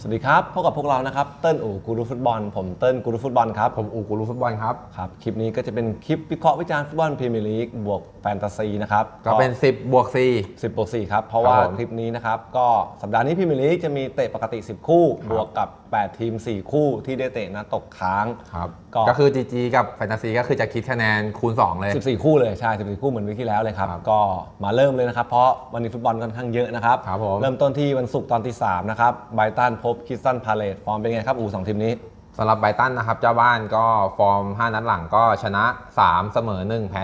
สวัสดีครับพบกับพวกเรานะครับเติ้ลอู่กูรูฟุตบอล ผมเติ้ลกูรูฟุตบอลครับผมอูกูรูฟุตบอลครับครับคลิปนี้ก็จะเป็นคลิปวิเคราะห์วิจารณ์ฟุตบอลพรีเมียร์ลีกบวกแฟนตาซีนะครับก็เป็น 10บวก10บวก4ครับเพราะว่าครับผมคลิปนี้นะครับก็สัปดาห์นี้พรีเมียร์ลีกจะมีเตะปกติ 10 คู่บวกกับ 8 ทีม 4 คู่ที่ได้เตะนะตกค้าง4ครับก็ก็คือ GG กับแฟนตาซีก็คือจะคิดคะแนนคูณ 2 เลย 14 คู่เลยใช่14 คู่เหมือนวิกที่แล้วเลยครับครับก็มาเริ่มเลยนะครับเพราะวันนี้ฟุตบอลค่อนข้างเยอะนะครับครับผมเริ่มต้นที่วันศุกร์ตอนที่3นะครับไบรตันพบคิสตันพาเลตฟอร์มเป็นไงครับอู่สองทีมนี้ สำหรับไบรตันนะครับเจ้าบ้านก็ฟอร์ม 5 นัดหลังก็ชนะ 3 เสมอ 1 แพ้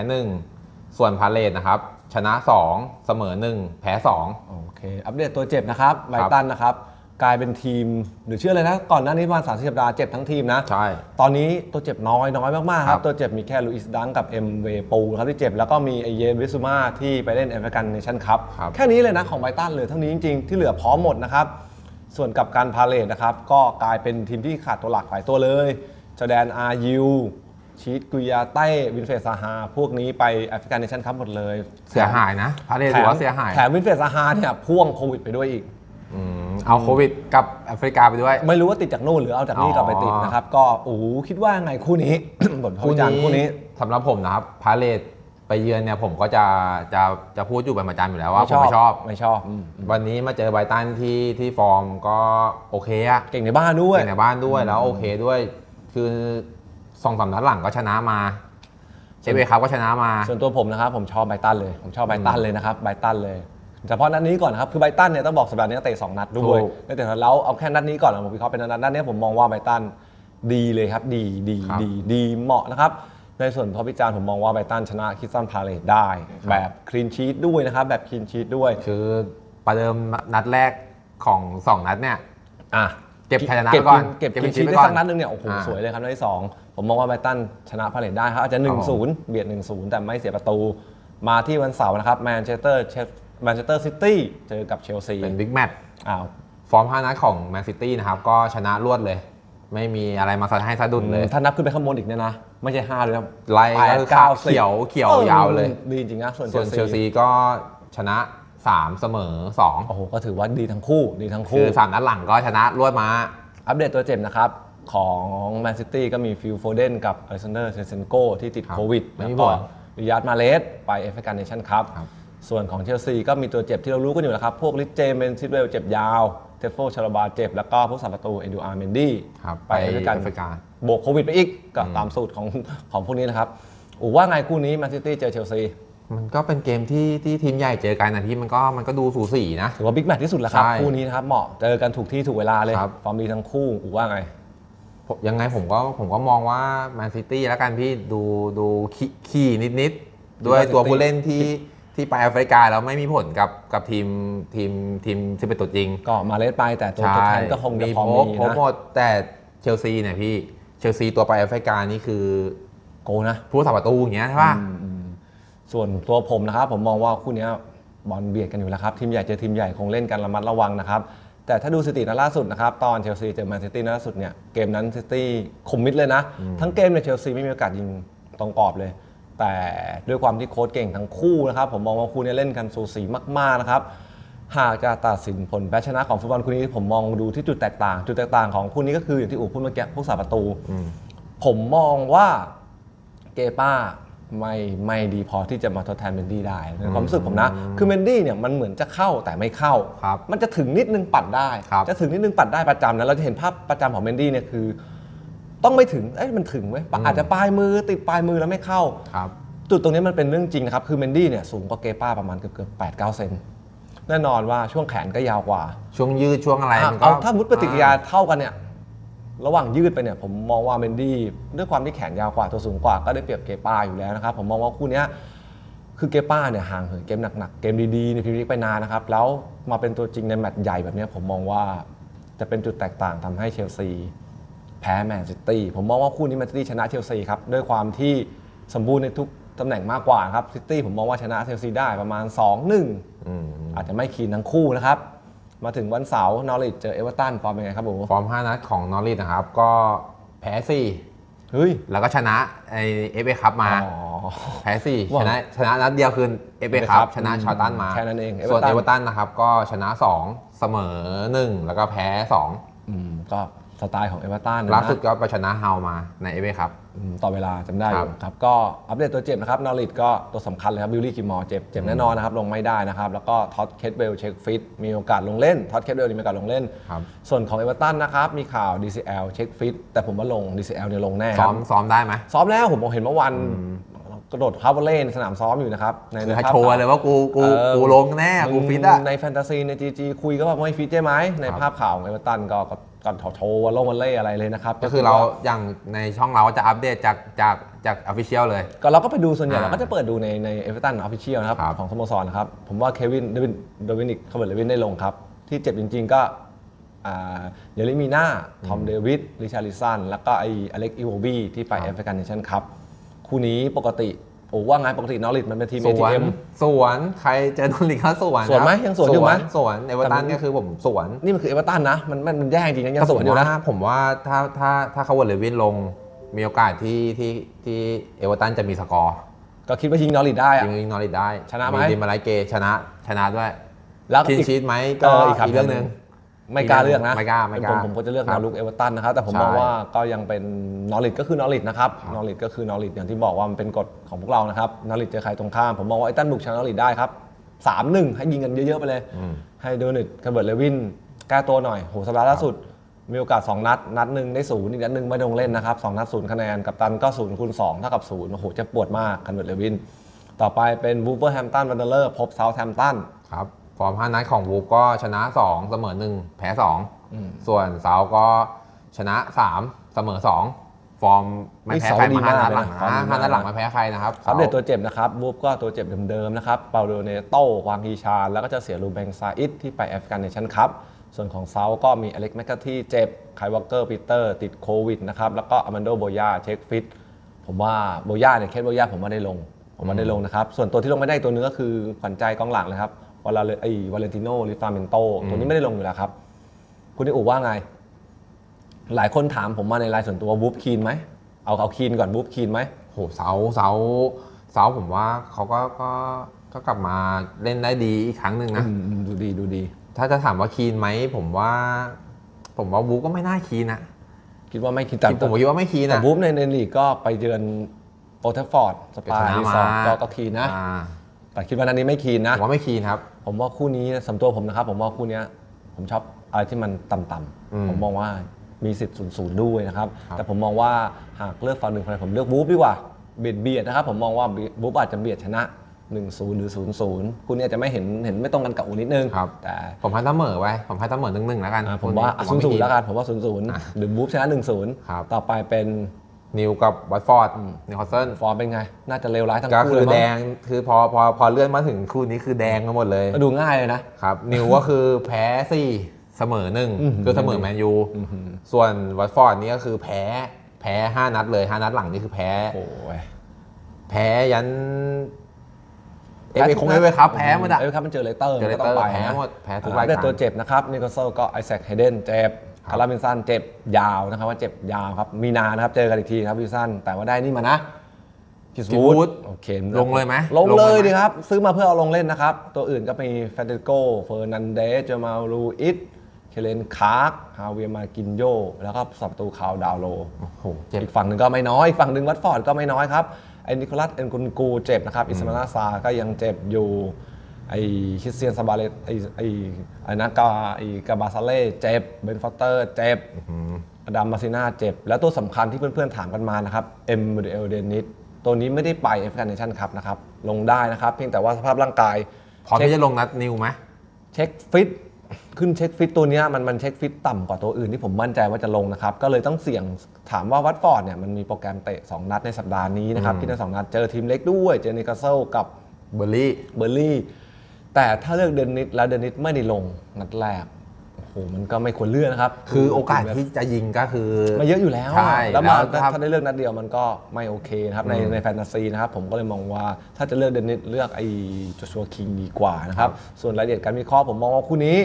1 ส่วนพาเลตนะครับ ชนะ 2 เสมอ 1 แพ้ 2 โอเค อัปเดตตัวเจ็บนะครับไบรตันนะครับ กลายเป็นทีมหรือเชื่อเลยนะ ก่อนหน้านี้ประมาณ30สัปดาห์เจ็บทั้งทีมนะ ใช่ ตอนนี้ตัวเจ็บน้อยน้อยมาก ๆ คครัรับ บ ตัวเจ็บมีแค่ลุอิสดังกับเอ็มเวปูนะครับที่เจ็บ แล้วก็มีไอเยนวิสุมาที่ไปเล่นแอฟริกันเนชั่นคัพครับ แค่นี้เลยนะของไบรตันเหลือเท่านี้จริง ๆ ที่เหลือพร้อมหมดนะครับ ส่วนกับการพาเลตนะครับ ก็กลายเป็นทีมที่ขาดตัวหลักหลายตัวเลยจอแดนอายูชีตกุยาเต้วินเฟสซาฮา พวกนี้ไปแอฟริกันเนชั่นคัพหมดเลย เสียหายนะพาเลตถือว่าเสียหาย แถมวินเฟสซาฮาเนี่ยพ่วงโควิดไปด้วยอีกอืมเอาโควิดกับแอฟริกาไปด้วย ไม่รู้ว่าติดจากนู่นหรือเอาจากนี่กลับไปติดนะครับ ก็โอ้โหคิดว่าไงคู่นี้บทวิจารณ์คู่นี้สำหรับผมนะครับพาเลตไป เยือนเนี่ยผมก็จะจะจะพูดอยู่เป็นประจำอยู่แล้วว่าผมไม่ชอบ ไม่ชอบอืมวันนี้มาเจอไบรตันที่ที่ฟอร์มก็โอเคอะเก่งในบ้านด้วยเก่งในบ้านด้วยแล้วโอเคด้วย คือสองสามนัดหลังก็ชนะมาเชฟเอครับก็ชนะมา ส่วนตัวผมนะครับผมชอบไบรตันเลย ผมชอบไบรตันเลยนะครับไบรตันเลยเฉพาะนัดนี้ก่อนนะครับ คือไบรตันเนี่ยต้องบอกสัปดาห์นี้เตะสองนัดด้วยถูกแล้วแต่แล้วเอาแค่นัดนี้ก่อนนะผมวิเคราะห์เป็นนัดนัดนี้ผมมองว่าไบรตันดีเลยครับ ดีดีครับดีดีเหมาะนะครับ ในส่วนพอพิจารณ์ผมมองว่าไบรตันชนะคิสตันพาเลตได้ แบบคลีนชีตด้วยนะครับ แบบคลีนชีตด้วย คือประเดิมนัดแรกของสองนัดเนี่ยอะเก็บชัยชนะเก็บไว้ก่อนเก็บเก็บคลีนชีตคลีนชีทได้ไว้ก่อนสักนัดนึงเนี่ยโอ้โหอ่าสวยเลยครับนัดที่สองผมมองว่าไบรตันชนะพาเลตได้ครับอาจจะครับผม1-0 เบียด 1-0 แต่ไม่เสียประตู มาที่วันเสาร์นะครับแมนเชสเตอร์แมนเชสเตอร์ซิตี้เจอกับเชลซีเป็นบิ๊กแมตช์อ้าวฟอร์มห้านัดของแมนซิตี้นะครับก็ชนะรวดเลย ไม่มีอะไรมาสะให้สะดุดเลย ถ้านับขึ้นไปข้างบนอีกเนี่ยนะ ไม่ใช่5เลยนะไล่แปดก็คือเก้าสิบ เขียวเขียวยาวเลยออดีจริงๆนะส่วนส่วนเชเชลลซีซีก็ชนะ 3 เสมอ2โอ้โหก็ถือว่าดีทั้งคู่ดีทั้งคืคู่อสามนัดหลังก็ชนะรวดมา อัปเดตตัวเจ็บนะครับ ของแมนซิตี้ก็มีฟิลโฟเดนกับอเล็กซานเดอร์เซนเซนโกที่ติดครับโควิดไม่แล้วมีก็ผลริยาร์ดมาเลสไปเอฟเอกันเนชั่นคัพครับ ส่วนของเชลซีก็มีตัวเจ็บที่เรารู้กันอยู่แล้วครับ พวกลิเจเมนซิดเวลเจ็บยาวเทฟโฟชาลาบาเจ็บ แล้วก็ผู้สัมประตูเอ็นดูอาร์เมนดี้ครับไปเอฟเอกันแอฟริกาบวกโควิดไปอีกก็ตามสูตรของของพวกนี้นะครับอูว่าไงคู่นี้แมนซิตี้เจอเชลซีมันก็เป็นเกมที่ที่ทีมใหญ่เจอกันนะที่มันก็มันก็ดูสูสีนะถือว่าบิ๊กแมตช์ที่สุดแล้วครับใช่คู่นี้นะครับเหมาะเจอกันถูกที่ถูกเวลาเลยครับฟอร์มดีทั้งคู่อูว่าไงผมยังไงผมก็ผมก็มองว่าแมนซิตี้แล้วกันพี่ดูดูขี้ขี้นิดๆด้วย Man City ตัวผู้เล่นที่ ที่ไปแอฟริกาแล้วไม่มีผลกับกับทีมทีมทีมที่เป็นตัวจริงก็มาเลสไปแต่ตัวทดแทนก็คงจะพอโพมีโพสนะหมดแต่เชลซีเนี่ยพี่เชลซีตัวไปแอฟริกานี่คือโกนะผู้สับประตูอย่างเงี้ยใช่ป่ะส่วนตัวผมนะครับ ผมมองว่าคู่เนี้ยบอลเบียดกันอยู่แล้วครับทีมใหญ่เจอทีมใหญ่คงเล่นกันระมัดระวังนะครับแต่ถ้าดูสถิตินัดล่าสุดนะครับ ตอนเชลซีเจอแมนซิตี้นัดล่าสุดเนี่ยเกมนั้นซิตี้คมมิดเลยนะ ทั้งเกมเนี่ยเชลซีไม่มีโอกาสยิงตรงกรอบเลย แต่ด้วยความที่โค้ชเก่งทั้งคู่นะครับ ผมมองว่าคู่นี้เล่นกันสูสีมาก ๆ นะครับ หากจะตัดสินผลแพ้ชนะของฟุตบอลคู่นี้ผมมองดูที่จุดแตกต่าง จุดแตกต่างของคู่นี้ก็คืออย่างที่อู๋พูดเมื่อกี้ผู้สาประตู ผมมองว่าเกป้าไม่ไม่ดีพอที่จะมาทดแทนเมนดี้ได้ในความรู้สึกผมนะ คือเมนดี้เนี่ยมันเหมือนจะเข้าแต่ไม่เข้าครับมันจะถึงนิดนึงปัดได้ครับจะถึงนิดนึงปัดได้ประจำนะเราจะเห็นภาพประจำของเมนดี้เนี่ยคือ ต้องไม่ถึงเอ้ยมันถึงไหมอาจจะปลายมือติดปลายมือแล้วไม่เข้า ครับ จุดตรงนี้มันเป็นเรื่องจริงนะครับ คือเมนดี้เนี่ยสูงกว่าเกป้าประมาณเกือบเกือบแปดเก้าเซนแน่นอนว่าช่วงแขนก็ยาวกว่าช่วงยืดช่วงอะไรอะมันก็เอาถ้ามุดปฏิกิริยาเท่ากันเนี่ยระหว่างยืดไปเนี่ยผมมองว่าเมนดี้ด้วยความที่แขนยาวกว่าตัวสูงกว่าก็ได้เปรียบเกป้าอยู่แล้วนะครับ ผมมองว่าคู่เนี้ยคือเกป้าเนี่ยห่างเหินเกมหนักๆเกมดีๆในพรีเมียร์ลีกไปนานนะครับแล้วมาเป็นตัวจริงในแมตช์ใหญ่แบบเนี้ยผมมองว่าจะเป็นจุดแตกต่างทำให้เชลซี แพ้แมนซิตี้ผมมองว่าคู่นี้แมนซิตี้ชนะเชลซีครับด้วยความที่สมบูรณ์ในทุกตำแหน่งมากกว่าครับซิตี้ผมมองว่าชนะเชลซีได้ประมาณ 2-1 อืมอาจจะไม่คีนทั้งคู่นะครับ มาถึงวันเสาร์นอริทเจอเอเวอร์ตันฟอร์มเป็นไงครับผมฟอร์ม 5 นัดของนอริสนะครับ ก็แพ้ เฮ้ย 4 แล้วก็ชนะไอเอฟเอคัพมา อ๋อ แพ้สี่ว้าวชนะชนะนัดเดียวคือเอฟเอ FA คั Cup พชนะชาวตันมาแค่นั้นเองส่วน Everton เอเวอร์ตันนะครับ ก็ชนะ 2 เสมอ 1 แล้วก็แพ้ 2 อืมก็ สไตล์ของเอเวอร์ตันล่าสุดก็ไปชนะเฮามาในเอเวครับต่อเวลาจำได้อยู่ครับ ก็อัปเดตตัวเจ็บนะครับนอริดก็ตัวสำคัญเลยครับบิลลี่คิมมอร์เจ็บเจ็บแน่นอนนะครับ ลงไม่ได้นะครับ แล้วก็ท็อตเคทเวลเช็คฟิตมีโอกาสลงเล่นท็อตเคทเวลมีโอกาสลงเล่นครับส่วนของเอเวอร์ตันนะครับ มีข่าว DCL เช็คฟิตแต่ผมว่าลง DCL เนี่ยลงแน่คซ้อรับมซ้อมได้ไหมซ้อมแล้วผมเห็นเมื่อวัน กระโดดฮาร์เวเล่ในสนามซ้อมอยู่นะครับในคือให้ภาพโชว์เลยว่ากูกูเออกูลงแน่กูฟิตอะในแฟนตาซีในจีจีคุยก็ว่าไม่ฟิตใช่ไหมในครับภาพข่าวของเอเวอร์ตันก็ก็ก็โชว์วันลงวันเล่อะไรเลยนะครับก็คือเราอย่างในช่องเราก็จะอัปเดตจากจากจากออฟฟิเชียลเลย ก็เราก็ไปดูส่วนใหญ่อ่าเราก็จะเปิดดูในในเอเวอร์ตันออฟฟิเชียลนะครับ ครับ ของสโมสรนะครับ ผมว่าเควินเดวินโดวินิกคาร์เบิร์ตเลวินได้ลงครับ ที่เจ็บจริงๆก็อ่าเยลิมีนาทอมเดวิดริชาริสันแล้วก็ไออเล็กอีโวบีที่ไปแอฟริกันเนชั่นครับ คู่นี้ปกติโอ้ว่าไงปกตินอริทมันเป็นทีม สวน ATM สวนใครเจอโดนลิกเขาสวนสวนไหมครับยังสวนอยู่ไหมสวนเอเวอร์ตันแต่มัน ก็คือผมสวนนี่มันคือเอเวอร์ตันนะมันมันมันแย่จริงนะยังสวนอยู่นะ แต่ผมว่าถ้าถ้าถ้าเขาวอลเลวินลง มีโอกาสที่ที่ที่เอเวอร์ตันจะมีสกอร์ก็คิดว่ายิงนอริทได้อะ ยิงยิงนอริดได้ชนะไหมดิมาไลเกชนะชนะด้วยแล้วทีนอีก ชีตไหมเอก็ออีอีกกครับ เรื่องหนึ่ง ไม่กล้าเลือกนะไม่กล้าไม่กล้าผมผมก็จะเลือกครันาบลุกเอเวอร์ตันนะครับแต่ผมใช่มองว่าก็ยังเป็นนอริทก็คือนอริทนะครับนอริทก็คือนอริทอย่างที่บอกว่ามันเป็นกฎของพวกเรานะครับนอริทเจอใครตรงข้ามผมมองว่าไอ้ตันบุกชนะนอริทได้ครับสามหนึ่งให้ยิงกันเยอะๆไปเลยอืมให้โดนิตคาร์เบิร์ตเลวินแก้ตัวหน่อยโหสัปดาห์ล่าสุด มีโอกาส 2 นัด นัดหนึ่งได้ศูนย์อีกนัดหนึ่งไม่ลงเล่นนะครับสองนัดศูนย์คะแนน กับตันก็ศูนย์คูณสองเท่ากับศูนย์โอ้โหเจะปวดมากคาร์เบิร์ตเลวิน ต่อไปเป็นวูเวอร์แฮมตันวันเดอร์พบเซาท์แฮมตันครับ ฟอร์ม5นัดของวูฟก็ชนะ 2 เสมอ 1 แพ้อืม2ส่วนเซาก็ชนะ 3 เสมอ 2 ฟอร์มไม่แพ้นี่เสาใครดีมาห้ามากนัดหลังเลยนะฟอร์มนะดีมากห้านัดหลังไม่แพ้ใครนะครับอัปเดตซาตัวเจ็บนะครับวูฟก็ตัวเจ็บเดิมๆนะครับเปาโดเนโต้วางฮีชาญแล้วก็จะเสียลูเบงซาอิดที่ไปแอฟริกันเนชั่นคัพส่วนของเซาก็มีอเล็กแมคคาที่เจ็บไคลวอเกอร์ปีเตอร์ติดโควิดนะครับแล้วก็อแมนโดโบยาเช็คฟิตผมว่าโบยาเนี่ยเคสโบยาผมว่าได้ลง ผมว่าได้ลงนะครับ ส่วนตัวที่ลงไม่ได้อีกตัวนึงก็คือขวัญใจกองหลังเลยครับ วาลาไอวาเลนติโนลิฟาเมนโตตัวนี้ไม่ได้ลงอยู่แล้วครับ คุณที่อูว่าไง หลายคนถามผมมาในไลน์ส่วนตัววูฟคีนไหมเอาเอาคีนก่อนวูฟคีนไหมโหเซาเซาเซาผมว่าเขาก็ก็ก็กลับมาเล่นได้ดีอีกครั้งหนึ่งนะอืมอืมดูดีดูดี ถ้าจะถามว่าคีนไหมผมว่า ผมว่าวูฟก็ไม่น่าคีนนะคิดว่าไม่คิดแต่ผมคิดว่าไม่คีนแต่นะวูฟในในลีกก็ไปเยือนโอเทฟฟอร์ดสไปปาชนะรีมาสอร์ทก็ก็คีนนะอ่าแต่คิดว่านันนี้ไม่คีนนะผมว่าไม่คีนครับ ผมว่าคู่นี้สำตัวผมนะครับ ผมว่าคู่เนี้ยผมชอบอะไรที่มันต่ำอืมๆผมมองว่ามีสิทธิ์ศูนย์ศูนย์ด้วยนะครับ ครับ แต่ผมมองว่าหากเลือกฝั่งหนึ่งฝั่งใดผมเลือกวูฟดีกว่าเบียดเบียดนะครับ ผมมองว่าวูฟอาจจะเบียดชนะ 1-0 หรือ 0-0 คู่นี้อาจจะไม่เห็นเห็นไม่ตรงกันกับอูนิดนึง ครับ แต่ผมให้เสมอไว้ ผมให้เสมอหนึ่งหนึ่งแล้วกันอ่าผมว่าคู่ศูนย์ศูนย์ไม่แล้วกันผมว่าศูนย์ศูนย์อะหรือวูฟชนะหนึ่งศูนย์ครับ ต่อไปเป็น นิวกับวัตฟอร์ดนิวคาสเซิลฟอร์มเป็นไง น่าจะเลวร้ายทั้งก็คู่คืเลอยมั้แดงงคือพอพอพอเลื่อนมาถึงคู่นี้คือแดงกันหมดเลยก็ดูง่ายเลยนะครับนิวก็คือแพ้สี่เสมอหนึ่งอื้อหือคือเสมอแมนยูส่วนวัตฟอร์ดนี่ก็คือแพ้แพ้ห้านัดเลยห้านัดหลังนี่คือแพ้โอ้ยแพ้ยันเอฟเอคงเอฟเอครับแพ้หมดอะเอฟครับมันเจอเลสเตอร์เจอเลสก็เตต้อองร์ไปแพ้นะหมดแพ้ทุกอ่รายได้การตัวเจ็บนะครับนิโคลเซลก็ไอแซคเฮเดนเจ็บ ครับคาราบินสันเจ็บยาวนะครับว่าเจ็บยาวครับ มีนานะครับเจอกันอีกทีครับวินสันแต่ว่าได้นี่มานะคิสคิวูวูดดโอเคลงเลยไหมลงลงเลเลยยไหมดีครับ ซื้อมาเพื่อเอาลงเล่นนะครับ ตัวอื่นก็มีแฟนเดโกเฟอร์นันเดสเจมาลูอิสเคเลนคาร์กฮาเวียมากินโยแล้วก็สับประตูคาวดาวโลโอ้โหเจ็บอีกฝั่งหนึ่งก็ไม่น้อยอีกฝั่งหนึ่งวัตฟอร์ดก็ไม่น้อยครับไอ้นิโคลัสเอ็นกุนกูเจ็บนะครับอิสมานาซาก็ยังเจ็บอยู่ ไอ้คริสเตียนซาบาเลตไอ้ไอ้ไอ้นักกาไอ้กาบาซาเล่เจ็บเบนฟอสเตอร์เจ็บอดัมมาซิน่าเจ็บ แล้วตัวสำคัญที่เพื่อนๆถามกันมานะครับเอ็มเดลเดนิสตัวนี้ไม่ได้ไปเอฟกันเนชั่นครับนะครับ ลงได้นะครับ เพียงแต่ว่าสภาพร่างกายพร้อมที่จะลงนัดนิวไหมเช็คฟิตขึ้นเช็คฟิตตัวเนี้ยมันมันเช็คฟิตต่ำกว่าตัวอื่นที่ผมมั่นใจว่าจะลงนะครับ ก็เลยต้องเสี่ยงถามว่าวัตฟอร์ดเนี่ยมันมีโปรแกรมเตะ 2 นัดในสัปดาห์นี้นะครับอืมที่ในสองนัดเจอทีมเล็กด้วย เจอนิคาเซิลกับเบอร์ลี่เบอร์ลี่ แต่ถ้าเลือกเดนนิสแล้วเดนนิสไม่ได้ลงนัดแรกโอ้โหมันก็ไม่ควรเลือกนะครับคือโอกาสที่จะยิงก็คือมาเยอะอยู่แล้วใช่แล้วมาแล้วถ้าถ้าได้เลือกนัดเดียวมันก็ไม่โอเคนะครับในอืมในแฟนตาซีนะครับผมก็เลยมองว่าถ้าจะเลือกเดนนิสเลือกไอ้จชัวคิงดีกว่านะครับส่วนรายละเอียดการวิเคราะห์ผมมองว่าคู่นี้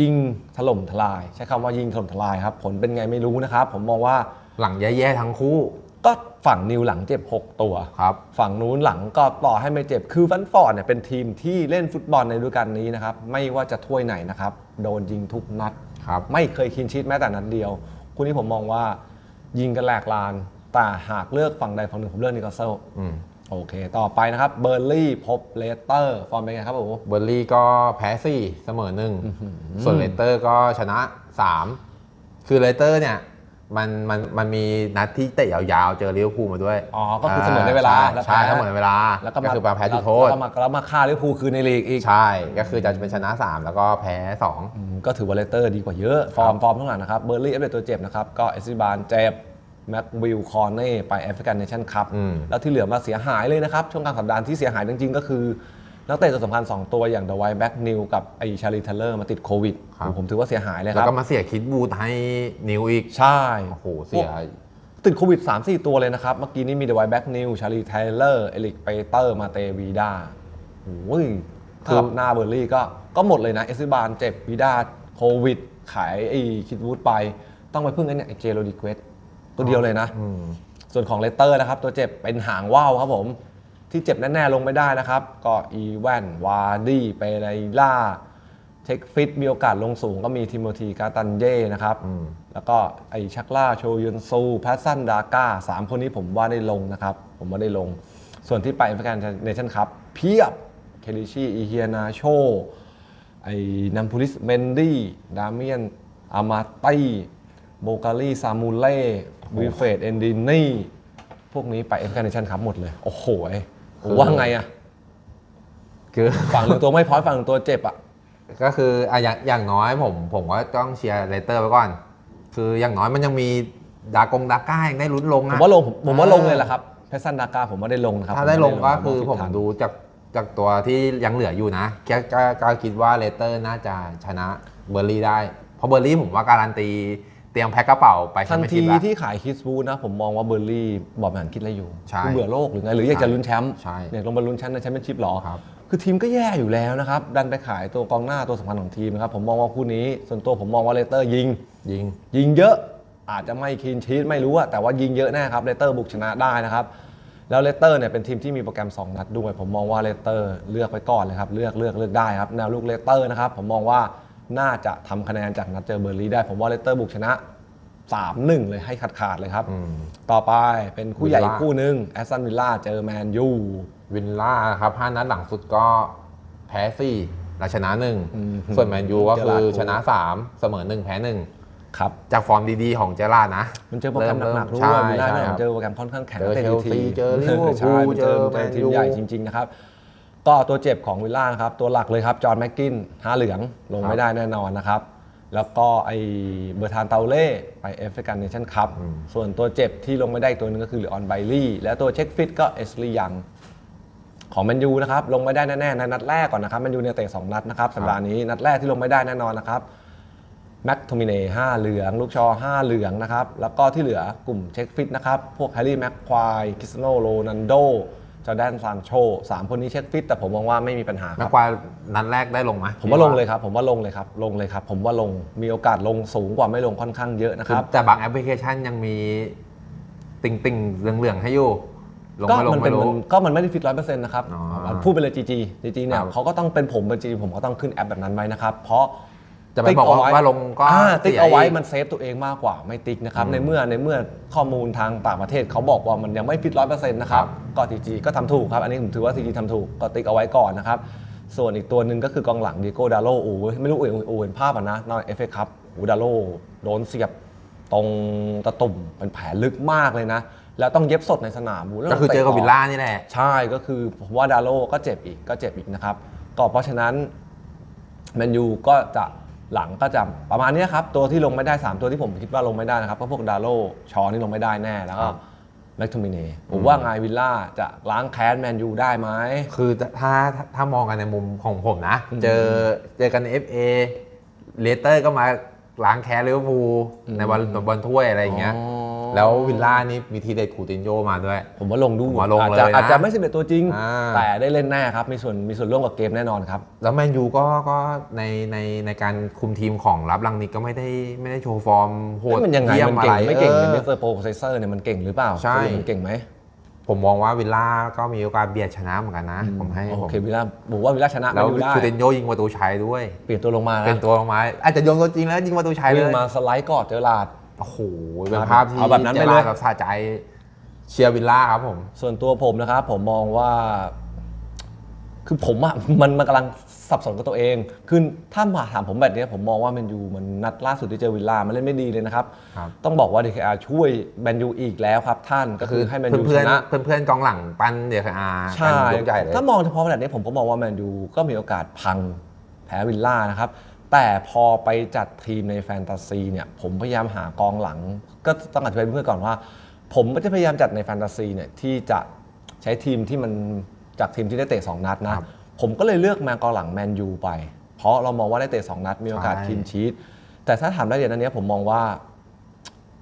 ยิงถล่มทลาย ใช้คำว่ายิงถล่มทลายครับผลเป็นไงไม่รู้นะครับผมมองว่าหลังแย่ๆทั้งคู่ ก็ฝั่งนิวหลังเจ็บ 6 ตัว ครับ ฝั่งนู้นหลังก็ต่อให้ไม่เจ็บ คือฟันฟอร์ดเนี่ยเป็นทีมที่เล่นฟุตบอลในฤดูกาลนี้นะครับ ไม่ว่าจะถ้วยไหนนะครับ โดนยิงทุกนัด ครับ ไม่เคยคินชีตแม้แต่นัดเดียวคู่นี้ผมมองว่า ยิงกันแหลกลาน แต่หากเลือกฝั่งใดฝั่งหนึ่งผมเลือกนิวคาสเซิลอืมโอเค ต่อไปนะครับ เบอร์ลี่พบเลสเตอร์ ฟอร์มเป็นไงครับผมเบอร์ลี่ก็แพ้สี่เสมอหนึ่ง ส่วนเลสเตอร์ก็ชนะสาม คือเลสเตอร์เนี่ย มันมันมันมีนัดที่เตะยาวๆ เจอลิเวอร์พูลมาด้วยอ๋อก็คือเสมอในเวลาใช่แล้วใช่แพ้เสมอในเวลาแล้วก็มาคือมาแพ้จุดโทษแล้วก็มาแล้วมาฆ่าลิเวอร์พูลคือในลีกอีก ใช่ ก็คือจะเป็นชนะ 3 แล้วก็แพ้2อืมก็ถือว่าเลสเตอร์ดีกว่าเยอะ ฟอร์มฟอร์มทั้งหลังนะครับเบอร์ลี่เอฟเตัวเจ็บนะครับ ก็เอซิบานเจ็บแม็กวิลคอร์เน่ไปแอฟริกันเนชั่นคัพอืมแล้วที่เหลือมาเสียหายเลยนะครับ ช่วงกลางสัปดาห์ที่เสียหายจริงๆก็คือ นักเตะตัวสำคัญ 2 ตัวอย่างเดอะไวท์แบ็กนิวกับไอชาลีเทเลอร์มาติดโควิดครับ ผมถือว่าเสียหายเลยคแล้วรับก็มาเสียคิดบูทให้นิวอีก ใช่ โอ้โห เสีย ติดโควิด 3 4 ตัวเลยนะครับ เมื่อกี้นี้มีเดอะไวท์แบ็กนิวชาลีเทเลอร์เอลิกเปเตอร์มาเตวีดาโอ้ยคือถ้าหน้าเบอร์ลี่ก็ก็หมดเลยนะเอซิบานเจ็บวีดาโควิด ขายไอ้คิดวูดไป ต้องไปพึ่งไอ้เนี่ยไอ้เจโรดิเกตตัวเดียวเลยนะ อืม ส่วนของเลสเตอร์นะครับ ตัวเจ็บเป็นหางว่าวครับผม ที่เจ็บแน่ๆลงไม่ได้นะครับ ก็อีแวนวาร์ดี้เปเรล่าเทคฟิตมีโอกาสลงสูงก็มีทิโมธีกาตันเย่นะครับ แล้วก็ไอชักล่าโชยุนซูแพสซันดาก้าสามคนนี้ผมว่าได้ลงนะครับ ผมว่าได้ลง ส่วนที่ไปแอฟริกันเนชั่นคัพเพียบเคลิชีอีเฮียนาโชไอนัมพูลิสเมนดี้ดาเมียนอามาตี้โบกาลีซามูเล่วิเฟดเอนดินี่พวกนี้ไปเอฟ i ก a เนชั่นครับหมดเลย โอ้โห คือว่าไงอะคือ ฝั่งหนึ่งตัวไม่พอยฝั่งหนึ่งตัวเจ็บอะก็คืออะอย่างอย่างน้อยผม ผมก็ต้องเชียร์เลสเตอร์ไว้ก่อน คืออย่างน้อยมันยังมีดากงดาก้ายังได้ลุ้นลงผมอะว่าลงผมผมว่าลงเลยแหละครับเพสันดาก้าผมว่าได้ลงนะครับถ้าได้ลงก็ผคือว่าผมทันดูจากจากตัวที่ยังเหลืออยู่นะก็ก็ก็คิดว่าเลสเตอร์น่าจะชนะเบอร์ลี่ได้ เพราะเบอร์ลี่ผมว่าการันตี เตรียมแพ็คกระเป๋าไปแชทัมนเปี้ยนทีชิพแล้วที่ขายคิสบูนะผมมองว่าเบอร์ลี่บอบแมนคิดอะไรอยู่ใช่คือเบื่อโลกหรือไงหรืออยากจะลุ้นแชมป์ใช่อยากลงมาลุ้นแชมป์ในแชมเปี้ยนชิพหรอครับคือทีมก็แย่อยู่แล้วนะครับ ดันไปขายตัวกองหน้าตัวสำคัญของทีมนะครับผมมองว่าคู่นี้ส่วนตัวผมมองว่าเลสเตอร์ยิง ยิง ยิงเยอะอาจจะไม่คีนชีตไม่รู้อะแต่ว่ายิงเยอะแน่ครับเลสเตอร์บุกชนะได้นะครับ แล้วเลสเตอร์เนี่ยเป็นทีมที่มีโปรแกรม 2 นัดด้วย ผมมองว่าเลสเตอร์เลือกไปก่อนเลยครับ เลือกเลือกเลือกได้ครับแนวลูกเลสเตอร์นะครับผมมองว่า น่าจะทำคะแนนจากนัดเจอเบอร์ลีได้ ผมว่าเลสเตอร์บุกชนะ 3-1 เลยให้ขาดขาดๆเลยครับ อืม ต่อไปเป็นคู่ใหญ่วิลอีล่ากคู่หนึ่งแอสตันวิลล่าเจอแมนยูวินล่าครับห้านัดหลังสุดก็แพ้สี่และชนะหนึ่งอืมส่วนแมนยูก็คือเจอราร์ดชนะสามเสมอหนึ่งแพ้หนึ่งครับ จากฟอร์มดีๆของเจอราร์ดนะมันเจอโปรแกรมหนักๆด้วใช่ยวิลล่าใช่เนี่ยครับ เจอโปรแกรมค่อนข้างแข็งเจอแต่เชลซีทีมเจอลิเวอร์พูลใช่มันเจอเจอเจอทีมแมนยูใหญ่จริงๆนะครับ ก็ตัวเจ็บของวิลล่านะครับ ตัวหลักเลยครับ จอห์นแม็กกินห้าเหลืองลงไม่ได้แน่นอนนะครับ แล้วก็ไอเบอร์ทานเตาเล่ไปเอฟริกันเนชั่นคัพส่วนตัวเจ็บที่ลงไม่ได้อีกตัวหนึงก็คือเหลือออนไบลี่และตัวเช็คฟิตก็เอสลียังของแมนยูนะครับลงไม่ได้แน่ๆในนัดแรกก่อนนะครับแมนยูเนี่ยเตะสองนัดนะครับสัปดาห์นี้นัดแรกที่ลงไม่ได้แน่นอนนะครับแม็กโทมิเน่ห้าเหลือง ลูกชอห้าเหลืองนะครับแล้วก็ที่เหลือกลุ่มเช็คฟิตนะครับพวกแฮร์รี่แม็กควายคริสโนโรนันโด จอร์แดนซานโชสามคนนี้เช็คฟิต แต่ผมมองว่าไม่มีปัญหาคแม็รักบควายนัดแรกได้ลงไหมผมว่าลงเลยครับ ผมว่าลงเลยครับ ลงเลยครับ ผมว่าลง มีโอกาสลงสูงกว่าไม่ลงค่อนข้างเยอะนะคคือรับ แต่บางแอปพลิเคชันยังมีติ่งติ่งๆเหลืองๆให้อยู่ ลงก็ไม่ลงมันเป็ไม่นรู้มันก็มันไม่ได้ฟิตร้อยเปอร์เซ็นต์นะครับอ๋อเอาพูดไปเลยจีจีจีจีเนี่ยครับ เขาก็ต้องเป็นผมเป็นจีผมก็ต้องขึ้นแอปแบบนั้นไว้นะครับ เพราะ จะไปบอกว่าว่าลงก็อ่าติ๊กสียเอาไว้กมันเซฟตัวเองมากกว่าไม่ติ๊กนะครับในเมื่อในเมื่อข้อมูลทางต่างประเทศเขาบอกว่ามันยังไม่ฟิตร้อยเปอร์เซ็นต์นะครับก็ทีจีก็ทำถูกครับ อันนี้ผมถือว่าทีจีทำถูกก็ติ๊กเอาไว้ก่อนนะครับ ส่วนอีกตัวหนึ่งก็คือกองหลังดิโก้ดาโลโอ้ยไม่รู้เอ๋เห็นภาพอะนะนอยเอฟเอคัพโอ้ดาโลโดนเสียบตรงตะตุ่มเป็นแผลลึกมากเลยนะ แล้วต้องเย็บสดในสนามโโหแล้วก็คือเจอกับตะวิลล่านี่แหละใช่ก็คือผมว่าดาโลก็เจ็บอีกก็เจ็บอีกนะครับก็เพราะฉะนั้นแมนยูก็จะ หลังก็จะประมาณเนี้ยครับตัวที่ลงไม่ได้ 3 ตัวที่ผมคิดว่าลงไม่ได้นะครับก็พวกดาโลชอนี่ลงไม่ได้แน่แล้วก็ครับแม็กโทมิเน่ผมว่าไงวิลล่าจะล้างแค้นแมนยูได้ไหมคือถ้าถ้าถ้ามองกันในมุมของผมนะอืมเจอเจอกันใน FA เลสเตอร์ก็มาล้างแค้นลิเวอร์พูลในบอลบอลถ้วยอะไรอย่างเงี้ยอ๋อ แล้ววิลล่านี่มีทีเด็ดคูตินโยมาด้วย ผมว่าลงดูผมว่าลงอาจจะเลยนะอาจจะไม่สิบเอ็ดตัวจริง อ่า แต่ได้เล่นแน่ครับ มีส่วนมีส่วนร่วมกับเกมแน่นอนครับ แล้วแมนยูก็ก็ในในในการคุมทีมของรับลังนิกก็ไม่ได้ไม่ได้โชว์ฟอร์มโหดมันยังไง เยี่ยมันอะเก่ไรงไม่เก่งอเนี่ยอมิสเตอร์โปรเซสเซอร์เนี่ยมันเก่งหรือเปล่าใช่ สรุปมันเก่งไหมผมมองว่าวิลล่าก็มีโอกาสเบียดชนะเหมือนกันนะ ผมให้โอผมเควิลล่าบอกว่าวิลล่าชนะแล้วแมนยูได้คูตินโยยิงประตูชัยด้วย เปลี่ยนตัวลงมาเป็นนะตัวลงมาอาจจะโยงตัวจริงแล้วยิงประตูชัยเลวิ่งย มาสไลด์กอดเจอหลาด โอ้โหเป็นภาพที่เอาแบบนั้นไปเลยจราแบบสะใจเชียร์วิลล่าครับผม ส่วนตัวผมนะครับผมมองว่า คือผมอะมันมันกำลังสับสนกับตัวเอง คือถ้ามาถามผมแบบเนี้ยผมมองว่าแมนยูมันนัดล่าสุดที่เจอวิลล่ามันเล่นไม่ดีเลยนะครับครับต้องบอกว่า DKR ช่วยแมนยูอีกแล้วครับท่านก็คือให้แมนยูเพื่ชอนนะเพื่อนเพื่อนๆกองหลังปั้นเดียร์อาร์ใช่ยกใหญ่เลยถ้ามองเฉพาะแบบนี้ผมก็มองว่าแมนยูก็มีโอกาสพังแพ้วิลล่านะครับ แต่พอไปจัดทีมในแฟนตาซีเนี่ยผมพยายามหากองหลัง ก็ต้องอธิบายเพื่อนๆก่อนว่า ผมก็จะพยายามจัดในแฟนตาซีเนี่ยที่จะใช้ทีมที่มันจากทีมที่ได้เตะ2นัดนะครับผมก็เลยเลือกมากองหลังแมนยูไป เพราะเรามองว่าได้เตะ2นัดมีโอกาสใช่คลีนชีตแต่ถ้าถามรายละเอียดอันเนี้ยผมมองว่า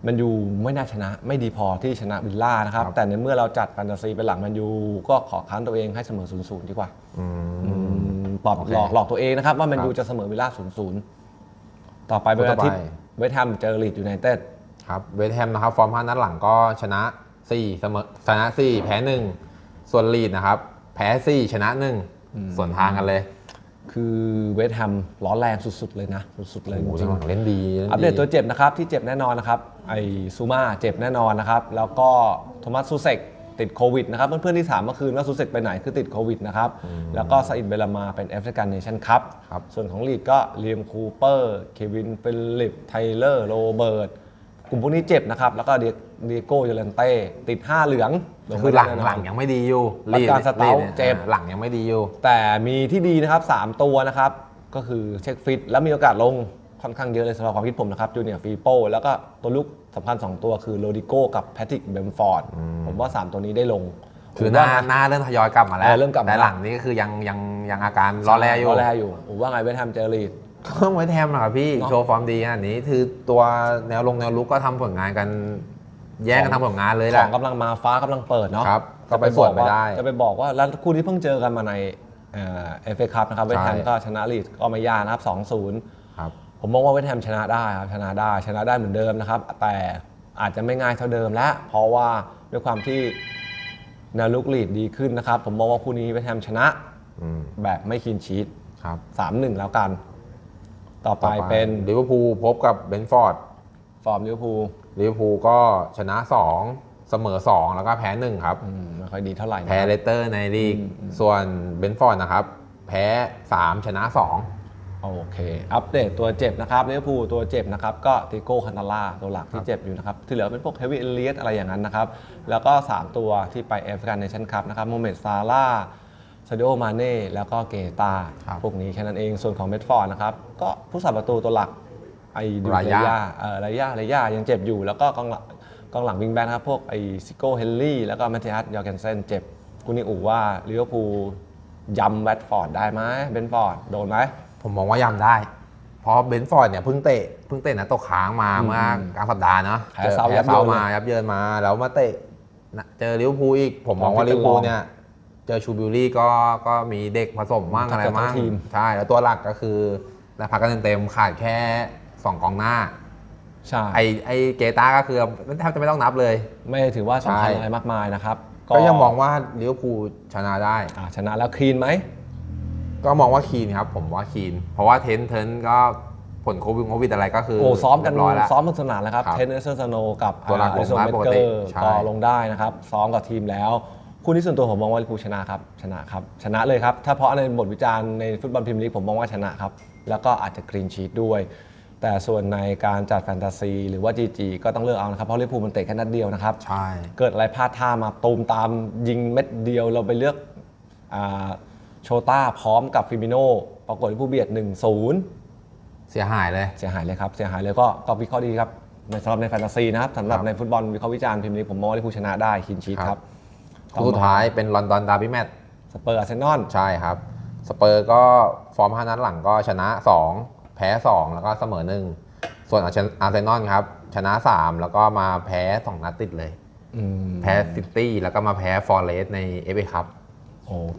แมนยูไม่น่าชนะไม่ดีพอที่ชนะวิลล่านะครับครับ แต่ในเมื่อเราจัดแฟนตาซีเป็นหลังแมนยูก็ขอค้านตัวเองให้เสมอ0ูนย์ดีกว่า อืม ปลอบโอเคหลอกหลอกตัวเองนะครับ ว่าแมนยูครับจะเสมอวิลล่า0ูนย์ต่อไปเป็นต่อาอไปทิตย์เวสต์แฮมเจอลีดยูไนเต็ดครับเวสต์แฮมนะครับฟอร์มห้านัดหลังก็ชนะ 4 เสมอชนะ 4 แพ้ 1 ส่วนลีดนะครับ แพ้ 4 ชนะ 1 ส่วนทางกันเลยคือเวสต์แฮมร้อนแรงสุดๆเลยนะ สุดๆเลยโอ้โหจริงหลังเล่นดีล่นอัปเดตตัวเจ็บนะครับ ที่เจ็บแน่นอนนะครับ ไอซูมาเจ็บแน่นอนนะครับ แล้วก็โทมัสซูเซก ติดโควิดนะครับ เพื่อนๆที่ถามเมื่อคืนว่าซูเซกไปไหนคือติดโควิดนะครับ แล้วก็ซาอิดเบลามาเป็นแอฟริกันเนชั่นคัพครับ ส่วนของลีดก็เลียมคูเปอร์ เควินเฟลลิป ไทเลอร์ โรเบิร์ต กลุ่มพวกนี้เจ็บนะครับ แล้วก็เดียเดียโก้เยเลนเต้ ติด 5 เหลืองคือหลังไม่ได้แน่นอนหลังยังไม่ดีอยู่ปากกาสเตาลีดนี่ยเจ็บหลังยังไม่ดีอยู่ แต่มีที่ดีนะครับ 3 ตัวนะครับ ก็คือเช็คฟิต แล้วมีโอกาสลงค่อนข้างเยอะเลยสำหรับความคิดผมนะครับจูเนียร์ฟีโปแล้วก็ตัวลูก สำคัญ2ตัวคือโรดิโก้กับแพทริกเบมฟอร์ดผมว่า 3 ตัวนี้ได้ลงคือผมหน้าว่าหน้าเริ่มทยอยกลับมาแล้เอวอเริ่มกลับมาแต่หลังนี้ก็คือยังยังยังอาการรอแรอยู่รอแรอยู่ผมว่าไงเวทแฮมเจอรีดก็ไว้แทมนะครับพี่เนอะโชว์ฟอร์มดีขนาดนี้คือตัวแนวลงแนวลุกก็ทำผลงานกัน แย่งกันทำผลงานเลยแหขอละงกำลังมาฟ้ากำลังเปิดเนาะครับก็ไปจะบอกสวนไปได้ว่าจะไปบอกว่าแล้วคู่ที่เพิ่งเจอกันมาในเอฟเอคัพนะครับเวทแฮมใช่ก็ชนะลีดก็ไม่ยากนะครับ2-0ครับ ผมมองว่าเวทแฮมชนะได้ครับชนะได้ชนะได้เหมือนเดิมนะครับ แต่อาจจะไม่ง่ายเท่าเดิมแล้วเพราะว่าด้วยความที่แนวลุกลีดดีขึ้นนะครับ ผมมองว่าคู่นี้เวทแฮมชนะอืมแบบไม่คินชีตครับ3-1แล้วกัน ต่อไปเป็นลิเวอร์พูลพบกับเบนฟอร์ดฟอร์มลิเวอร์พูลลิเวอร์พูลก็ชนะ 2 เสมอ 2 แล้วก็แพ้ 1 ครับ อืมไม่ค่อยดีเท่าไหร่นะ แพ้เลสเตอร์ในลีก ส่วนเบนฟอร์ดนะครับ แพ้ 3 ชนะ โอเค อัปเดตตัวเจ็บนะครับลิเวอร์พูลตัวเจ็บนะครับก็ติโก้คันตาล่าตัวหลักที่เจ็บอยู่นะครับ ที่เหลือเป็นพวกเฮฟวี่เอเลียสอะไรอย่างนั้นนะครับ แล้วก็ 3 ตัวที่ไปแอฟริกันเนชั่นคัพนะครับโมเมดซาร่าซาดิโอมาเน่แล้วก็เกตา ครับพวกนี้แค่นั้นเองส่วนของเมดฟอร์ดนะครับ ก็ผู้สาประตูตัวหลักไอ้ดูรายา ยาเออรายารายายังเจ็บอยู่ แล้วก็กองหลังกองหลังวิงแบ็คนะครับพวกไอ้ซิโก้เฮนรี่แล้วก็แมทธิอัสยอร์เกนเซนเจ็บคุณนี่อูว่าลิเวอร์พูลยำแวตฟอร์ดได้ไหมเบนฟอร์ดโดนไหม2 ผมมองว่ายำได้ เพราะเบนฟอร์ดเนี่ยเพิ่งเตะเพิ่งเตะนะตกค้างมาเมื่อกลางสัปดาห์เนาะแพ้เซาจอยับเยินเซามายับเยินมา แล้วมาเตะนะเจอลิเวอร์พูลอีก ผมมองว่าความฟิลิตเวอร์พูลเป็นรองเนี่ยเจอชูบิลลี่ก็ก็มีเด็กผสมมั่งกับอะไรทั้งมั่งทีมใช่แล้วตัวหลักก็คือได้พักกันเต็มๆขาดแค่สองกองหน้าใช่ไอไอเกตาก็คือแทบจะไม่ต้องนับเลย ไม่ถือว่าสำคัญใช่อะไรมากมายนะครับ ก็ยังมองว่าลิเวอร์พูลชนะได้อ่าชนะแล้วคลีนไหม ก็มองว่าคีนครับผมว่าคีน เพราะว่าเทนเทนก็ผลโควิดโควิดอะไรก็คือโอ้ซ้อมกันเรียบร้อยแล้ว ซ้อมกันสนานแล้วครับครับเทนเนอร์เซอร์สโนกับตัวหลักลงโซได้เมปกเกติอร์ใช่ ก็ลงได้นะครับ ซ้อมกับทีมแล้ว คู่นี้ส่วนตัวผมมองว่าลิเวอร์พูลชนะครับ ชนะครับ ชนะเลยครับ ถ้าเพราะในบทวิจารณ์ในฟุตบอลพรีเมียร์ลีกผมมองว่าชนะครับ แล้วก็อาจจะคลีนชีตด้วย แต่ส่วนในการจัดแฟนตาซีหรือว่า GG ก็ต้องเลือกเอานะครับ เพราะลิเวอร์พูลมันเตะแค่นัดเดียวนะครับ ใช่ เกิดอะไรพลาดท่ามาตูมตามยิงเม็ดเดียวเราไปเลือกอา โชต้าพร้อมกับฟิมิโนปรากฏลิเวอร์พูลเบียด1-0 เสียหายเลย เสียหายเลยครับ เสียหายเลยก็ก็วิเคราะห์ดีครับในสำหรับในแฟนตาซีนะครับสำหรับครับในฟุตบอลวิเคราะห์วิจารณ์พิมพ์นี้ผมมองว่าลิเวอร์พูลชนะได้คินชีตคครัรับ บคู่สุดท้ายเป็นลอนดอนดาร์บี้แมตช์สเปอร์อาร์เซนอลใช่ครับ สเปอร์ก็ฟอร์ม5นัดหลังก็ชนะ 2 แพ้ 2 แล้วก็เสมอ1ส่วนอาร์เซนอลครับ ชนะ 3 แล้วก็มาแพ้ 2 นัดติดเลย แพ้ซิตี้แล้วก็มาแพ้ฟอร์เรสในเอฟเอคัพโอเค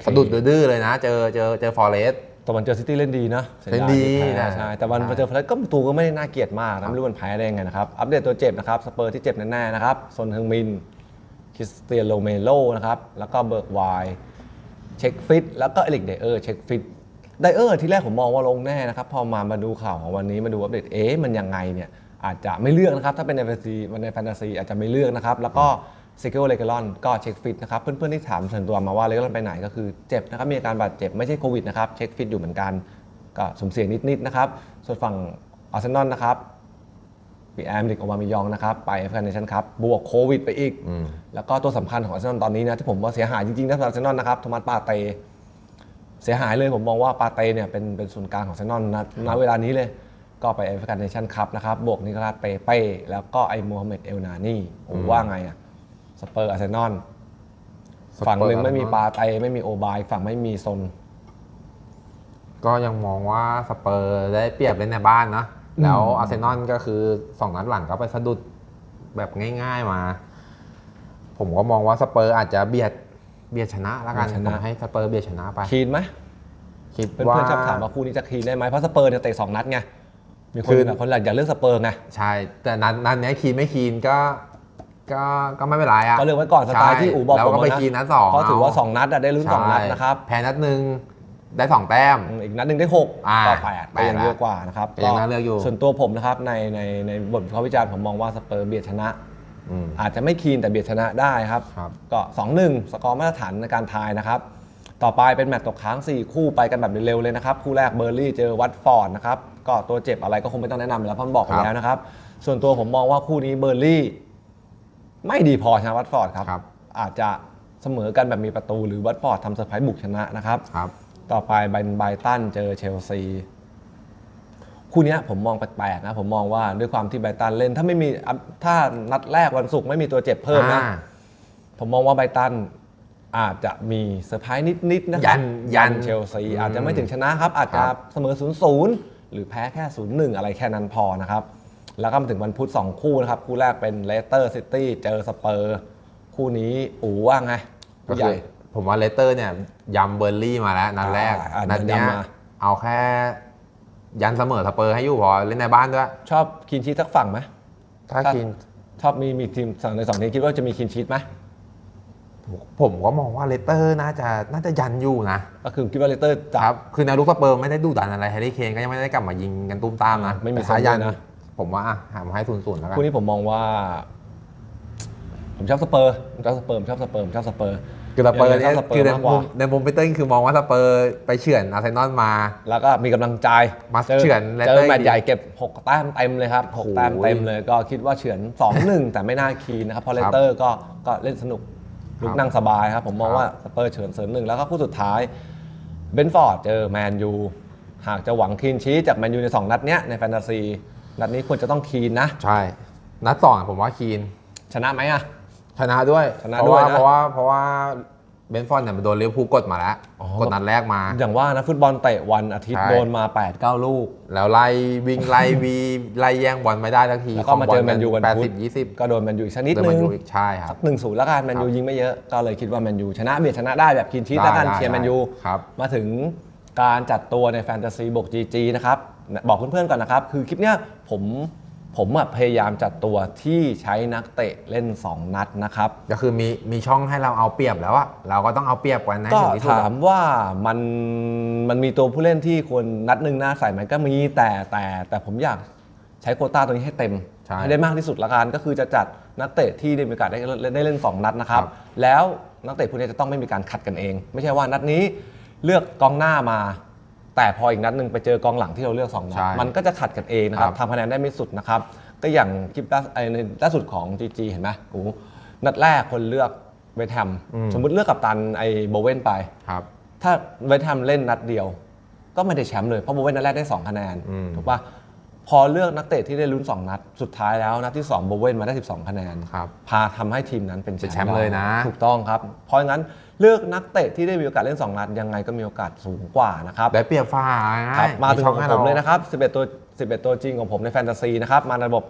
สะดุดดื้อๆเลยนะ เจอเจอเจอฟอร์เรสแต่วันเจอซิตี้เล่นดีนะสียายเล่นดีที่แพ้นะใช่แต่วันใช่มาเจอฟลก็ประตูก็ไม่ได้น่าเกลียดมากนะไม่รู้มันแพ้ได้ยังไงนะครับ อัปเดตตัวเจ็บนะครับ สเปอร์ที่เจ็บแน่ๆนะครับซนเฮงมิน คริสเตียนโรเมโลนะครับ แล้วก็เบิร์กไวน์เช็คฟิต แล้วก็เอลิกเดเออร์เช็คฟิตไดเออร์ที่แรกผมมองว่าลงแน่นะครับ พอมามาดูข่าวของวันนี้มาดูอัปเดตเอ๊ะมันยังไงเนี่ยอาจจะไม่เลือกนะครับ ถ้าเป็นในแฟนตาซีในแฟนตาซีอาจจะไม่เลือกนะครับ แล้วก็เซเคิลเลกลอนก็เช็คฟิตนะครับ เพื่อนๆที่ถามส่วนตัวมาว่าเลกลอนไปไหนก็คือเจ็บนะครับ มีอาการบาดเจ็บไม่ใช่โควิดนะครับ เช็คฟิตอยู่เหมือนกัน ก็สมเสี่ยงนิดๆนะครับ ส่วนฝั่งอาร์เซนอลนะครับปีแอมดิกออกมามียองนะครับ ไปแอฟริกันเนชั่นครับบวกโควิดไปอีกอืมแล้วก็ตัวสำคัญของอาร์เซนอลตอนนี้นะที่ผมว่าเสียหายจริงๆนะสำหรับอาร์เซนอลนะครับโทมัสปาเตเสียหายเลยผมมองว่าปาเตเนี่ยเป็นเป็นศูนย์กลางของอาร์เซนอลนะณเวลานี้เลยก็ไปแอฟริกันเนชั่นคัพนะครับ บวกนิโคลัสเปเป้ แล้วก็ไอ้มูฮัมเหม็ดเอลนานี่โอ้ว่าไงอะ สเปอร์อาร์เซนอลสเปอร์ฝั่งหนึ่งไม่มีอาร์เซนอลปาเตไม่มีโอบายฝั่งไม่มีซน ก็ยังมองว่าสเปอร์ได้เปรียบเล่นในบ้านนะแล้วอืมอาร์เซนอลก็คือสองนัดหลังก็ไปสะดุดแบบง่าย ๆมา ผมก็มองว่าสเปอร์อาจจะเบียดเบียดชนะแล้วกันผมให้สเปอร์เบียดชนะไปคีนไหมคิดเพื่ว่าอนๆชอบถามว่าคู่นี้จะคีนได้ไหมเพราะสเปอร์เนี่ยเตะสองนัดไงมีคนคือแบบคนหลักอยากเลือกสเปอร์ไงใช่แต่นัดนัดเนี้ยคีนไม่คีนก็ ก็ก็ไม่เป็นไรอะก็เลือกไว้ก่อนสไตล์ที่อู๋บอกแล้วผมก็ไปนะคีนนัดสองเพราะถือว่าเ2นัดอะได้ลุ้น2นัดนะครับแพ้นัดหนึ่งได้สองแต้มอีกนัดหนึ่งได้6อ่าก็แปดแปก็ดยังเยอะกว่านะครับก็ยังน่าเลือกอยู่ส่วนตัวผมนะครับในในในบทวิเคราะห์วิจารณ์ผมมองว่าสเปอร์เบียดชนะอืมอาจจะไม่คีนแต่เบียดชนะได้ครับครับก็2-1สกอร์มาตรฐานในการทายนะครับต่อไปเป็นแมตตช์ตกค้าง 4 คู่ไปกันแบบเร็วๆเลยนะครับ คู่แรกเบอร์ลี่เจอวัตฟอร์ดนะครับก็ตัวเจ็บอะไรก็คงไม่ต้องแนะนำแล้วเพราะมันบอกไปครับแล้วนะครับ ส่วนตัวผมมองว่าคู่นี้เบอร์ลี่ ไม่ดีพอชนะวัตฟอร์ดครับ ครับ อาจจะเสมอกันแบบมีประตูหรือวัตฟอร์ดทำเซอร์ไพรส์บุกชนะนะครับ ครับ ต่อไปไบรนไบรตันเจอเชลซี คู่เนี้ยผมมองแปลกๆนะ ผมมองว่าด้วยความที่ไบรตันเล่น ถ้าไม่มีอะถ้านัดแรกวันศุกร์ไม่มีตัวเจ็บเพิ่มนะ อ่า ผมมองว่าไบรตันอาจจะมีเซอร์ไพรส์นิดๆนะครัยันยันเชลซีอืมอาจจะไม่ถึงชนะครับ อาจจะครับ เสมอ0ูนย์หรือแพ้แค่ 0 1 อะไรแค่นั้นพอนะครับ แล้วก็มาถึงวันพุธ2คู่นะครับ คู่แรกเป็นเลสเตอร์ซิตี้เจอสเปอร์ คู่นี้อู๋ว่าไงก็ผู้ใหคืญ่ อผมว่าเลสเตอร์เนี่ยยำเบอร์ลี่มาแล้วนัดแรกอ่านัดเนี้ยยำมา เอาแค่ยันเสมอสเปอร์ให้อยู่พอเล่นในบ้านด้วย ชอบคินชีตสักฝั่งไหม ถ้าถ้ากิน ชอบมีมีทีมสองในสองทีมคิดว่าจะมีคินชีตไหมผมก็มองว่าเลสเตอร์น่าจะน่าจะยันอยู่นะก็คือคิดว่าเลสเตอร์จะ ครับคือแนวลุกสเปอร์ไม่ได้ดูดันอะไรแฮร์รี่เคนก็ยังไม่ได้กลับมายิงกันตุ้มตามนะไม่มีแต่ถ้ายันส่วนด้วยนะ ผมว่าอะหามาให้ศูนย์ศูนย์แล้วกัน คู่นี้ผมมองว่า ผมชอบสเปอร์ผมชอบสเปอร์ผมชอบสเปอร์ผมชอบสเปอร์ คือสเปอร์ยังไงเนี่ยก็สเปอร์คือในมากกมุว่ามในมุมพีเตอร์คือมองว่าสเปอร์ไปเฉือนอาร์เซนอลมา แล้วก็มีกำลังใจมาเจอเฉือนเจเลสเตออร์แมตช์ใหญ่เก็บ 6 แต้มเต็มเลยครับโอ้โห6แต้มเต็มเลยก็คิดว่าเฉือน 2-1 แต่ไม่น่าคีนนะครับ เพราะเลสเตอร์ก็ก็เล่นสนุกลุกนั่งสบายครับ ผมมองครับว่าสเปอร์เฉือนเสริมหนึ่งแล้วก็คู่สุดท้ายเบนฟอร์ดเจอแมนยูหากจะหวังคีนชี้จากแมนยูใน 2 นัดเนี้ยในแฟนตาซี นัดนี้ควรจะต้องคีนนะ ใช่ นัดสองผมว่าคีน ชนะไหมอะชนะด้วยชนะเพราะด้วยว่านะเพราะว่าเพราะว่าเบนฟอนเนี่ยมันโดนลิเวอร์พูลกดมาแล้วอ๋อ กดนัดแรกมา อย่างว่านะฟุตบอลเตะวันอาทิตย์ใช่ โดนมา 8-9 ลูก แล้วไล่วิ่งไล่วีไล่แย่งบอลไม่ได้ทักทีแล้วก็มาเจอแมนยูวันแปดพุสิธบยี่สิบก็โดนแมนยูอีกสักนิดเดินนึแมนงยูอีกใช่ครัสับ กหนึ่งศูนย์แล้วกันแมนยูครับยิงไม่เยอะ ก็เลยคิดว่าแมนยูชนะเบียดชนะได้แบบคินชีตแล้วกันได้เชียร์แมนยู ครับ มาถึงการจัดตัวในแฟนตาซีบวก GG นะครับ บอกเพื่อนๆก่อนนะครับ คือคลิปเนี้ยผมผมอะพยายามจัดตัวที่ใช้นักเตะเล่น 2 นัดนะครับ ก็คือมีมีช่องให้เราเอาเปรียบแล้วอะเราก็ต้องเอาเปรียบกันให้ก็ถึงที่สุดถามว่ามันมันมีตัวผู้เล่นที่ควรนัดหนึ่งหน้าใส่ไหมก็มีแต่แต่แต่ผมอยากใช้โควต้าตัวนี้ให้เต็มใช่ ให้ได้มากที่สุดละกันก็คือจะจัดนักเตะที่ได้มีโอกาสได้ได้ได้เล่น 2 นัดนะครับ ครับ แล้วนักเตะพวกนี้จะต้องไม่มีการขัดกันเอง ไม่ใช่ว่านัดนี้เลือกกองหน้ามา แต่พออีกนัดหนึ่งไปเจอกองหลังที่เราเลือกสองนัดใช่มันก็จะขัดกันเองนะครับครับทำคะแนนได้ไม่สุดนะครับ ก็อย่างคลิปล่าไอ้ในล่าสุดของ GG เห็นไหมโอ้โหนัดแรกคนเลือกเวทแฮมอืม สมมุติเลือกกับตันไอ้โบเว่นไป ครับ ถ้าเวทแฮมเล่นนัดเดียว ก็ไม่ได้แชมป์เลย เพราะโบเว่นนัดแรกได้2คะแนนอืม ถูกปะพอเลือกนักเตะที่ได้ลุ้น 2 นัด สุดท้ายแล้วนัดที่2โบเว่นมาได้ 12 คะแนน ครับ พาทำให้ทีมนั้นเป็นเป็นแชมป์เลยนะถูกต้องครับ เพราะงั้น เลือกนักเตะที่ได้มีโอกาสเล่น2นัดยังไงก็มีโอกาสสูงกว่านะครับได้เปรียบฝ่าครัง่าบยมาถึงช่ของให้ผมราเลยนะครับ 11 ตัว 11 ตัวจริงของผมในแฟนตาซีนะครับมาในระบบ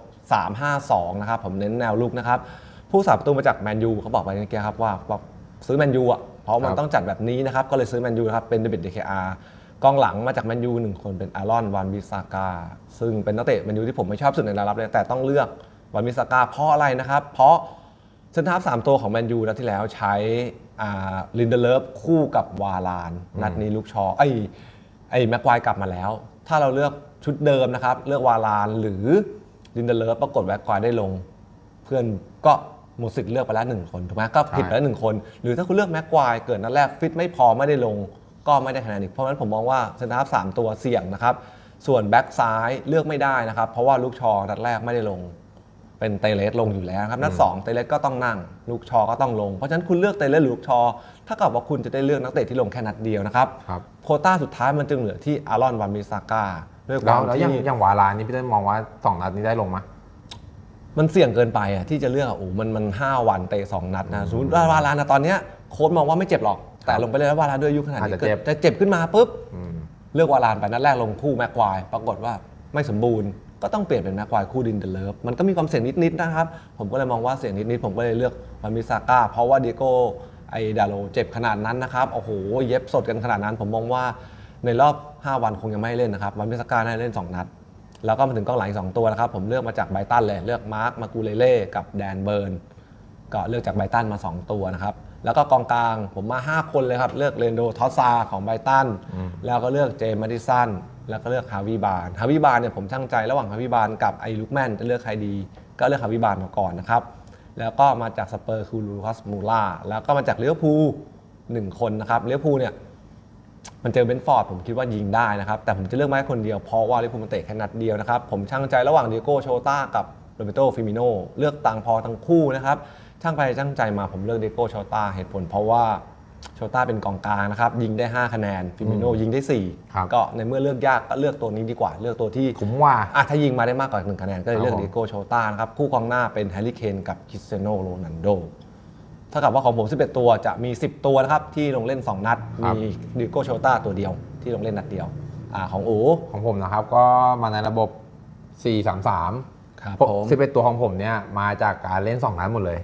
3-5-2 นะครับผมเน้นแนวลุกนะครับผู้สาประตูมาจากแมนยูเขาบอกไปเมื่อกี้ครับว่าว่าซื้อแมนยูอะเพราะมันครับต้องจัดแบบนี้นะครับก็เลยซื้อแมนยูนะครับเป็นเดบิตเดคอาร์กองหลังมาจากแมนยูหนึ่งคนเป็นอารอนวานบิซากาซึ่งเป็นนักเตะแมนยูที่ผมไม่ชอบสุดในระดับเลยแต่ต้องเลือกวานบิซากาเพราะอะไรนะครับ เพราะเซนทรัฟสามตัวของแมนยูนัดที่แล้วใช้ลินเดเลฟคู่กับวาลาน นัดนี้ลูกชอไอ้ไอ้แม็กควายกลับมาแล้ว ถ้าเราเลือกชุดเดิมนะครับ เลือกวาลานหรือลินเดเลฟปรากฏแม็กควายได้ลง เพื่อนก็หมดสิทธิ์เลือกไปแล้วหนึ่งคนถูกไหมก็ผิดไปแล้วหนึ่งคน หรือถ้าคุณเลือกแม็กควายเกิดนัดแรกฟิตไม่พอไม่ได้ลง ก็ไม่ได้คะแนนอีกเพราะฉะนั้นผมมองว่าเซนทรัฟสามตัวเสี่ยงนะครับส่วนแบ็กซ้ายเลือกไม่ได้นะครับเพราะว่าลูกชอนัดแรกไม่ได้ลง เป็นเตเลสลงอยู่แล้วครับ นัดสองเตเลสก็ต้องนั่ง ลูกชอก็ต้องลง เพราะฉะนั้นคุณเลือกเตเลสหรือลูกชอถ้ากับว่าคุณจะได้เลือกนักเตะที่ลงแค่นัดเดียวนะครับครับ โควต้าสุดท้ายมันจึงเหลือที่อารอนวานบิซาก้าด้วยคแล้วาวมแล้วอที่ย่างอย่างวาลานนี่พี่เต้นมองว่าสองนัดนี้ได้ลงไหม มันเสี่ยงเกินไปอะที่จะเลือกอะโอ้มันมันห้าวันเตะสองนัดนะสมมติว่าวาลานะตอนเนี้ยโค้ชมองว่าไม่เจ็บหรอก แต่ลงไปเลยแล้ววาลาด้วยอายุขนาดอาจนี้จะเจ็บจะเจ็บขึ้นมาปุ๊บ อืม เลือกวาลานไปนัดแรกลงคู่แม็กควาย ปรากฏว่าไม่สมบูรณ์ ก็ต้องเปลี่ยนเป็นแม็กควายคู่ดินเดเลฟมันก็มีความเสี่ยงนิดๆนะครับ ผมก็เลยมองว่าเสี่ยงนิดๆผมก็เลยเลือกวันมิซาก้าเพราะว่าเดียโก้ไอดาโลเจ็บขนาดนั้นนะครับโอ้โหเย็บสดกันขนาดนั้น ผมมองว่าในรอบ 5 วันคงยังไม่ให้เล่นนะครับวันมิซาก้าน่าจะเล่น 2 นัด แล้วก็มาถึงกองหลังอีกสองตัวนะครับผมเลือกมาจากไบรตันเลยเลือกมาร์คมากูเลเล่กับแดนเบิร์นก็เลือกจากไบรตันมา 2 ตัวนะครับแล้วก็กองกลางผมมา 5 คนเลยครับ เลือกเรนโดทอสซาของไบรตัน แล้วก็เลือกเจมส์มาดิสัน แล้วก็เลือกฮาวิบานฮาวิบานเนี่ยผมช่างใจระหว่างฮาวิบานกับไอลุกแมนจะเลือกใครดี ก็เลือกฮาวิบานมาก่อนนะครับ แล้วก็มาจากสเปอร์คือลูคัสมูล่าแล้วก็มาจากลิเวพูหนึ่งคนนะครับลิเวพูเนี่ยมันเจอเบนฟอร์ดผมคิดว่ายิงได้นะครับ แต่ผมจะเลือกมาให้คนเดียวเพราะว่าลิเวอร์พูลมันเตะแค่นัดเดียวนะครับ ผมช่างใจระหว่างเดียโก้โชต้ากับโรเบโตฟิมิโนเลือกต่างพอทั้งคู่นะครับช่างไปช่างใจมาผมเลือกเดียโก้โชต้าเหตุผลเพราะว่า โชต้าเป็นกองกลางนะครับ ยิงได้ 5 คะแนนฟิมิโนยิงได้ ครับ 4 ก็ในเมื่อเลือกยากก็เลือกตัวนี้ดีกว่า เลือกตัวที่ผมว่า อะถ้ายิงมาได้มากกว่าหนึ่งคะแนนก็เลยเลือกครับผมเดียโก้โชต้านะครับ คู่กองหน้าเป็นแฮร์รี่เคนกับคริสเตียโนโรนัลโดเท่ากับว่าของผม 11 ตัวจะมี 10 ตัวนะครับ ที่ลงเล่น 2 นัด มีดิโก้โชต้าตัวเดียวที่ลงเล่นนัดเดียวอ่าของอูของผมนะครับก็มาในระบบ 4-3-3 ครับพวกผม 11 ตัวของผมเนี่ยมาจากการเล่น 2 นัดหมดเลย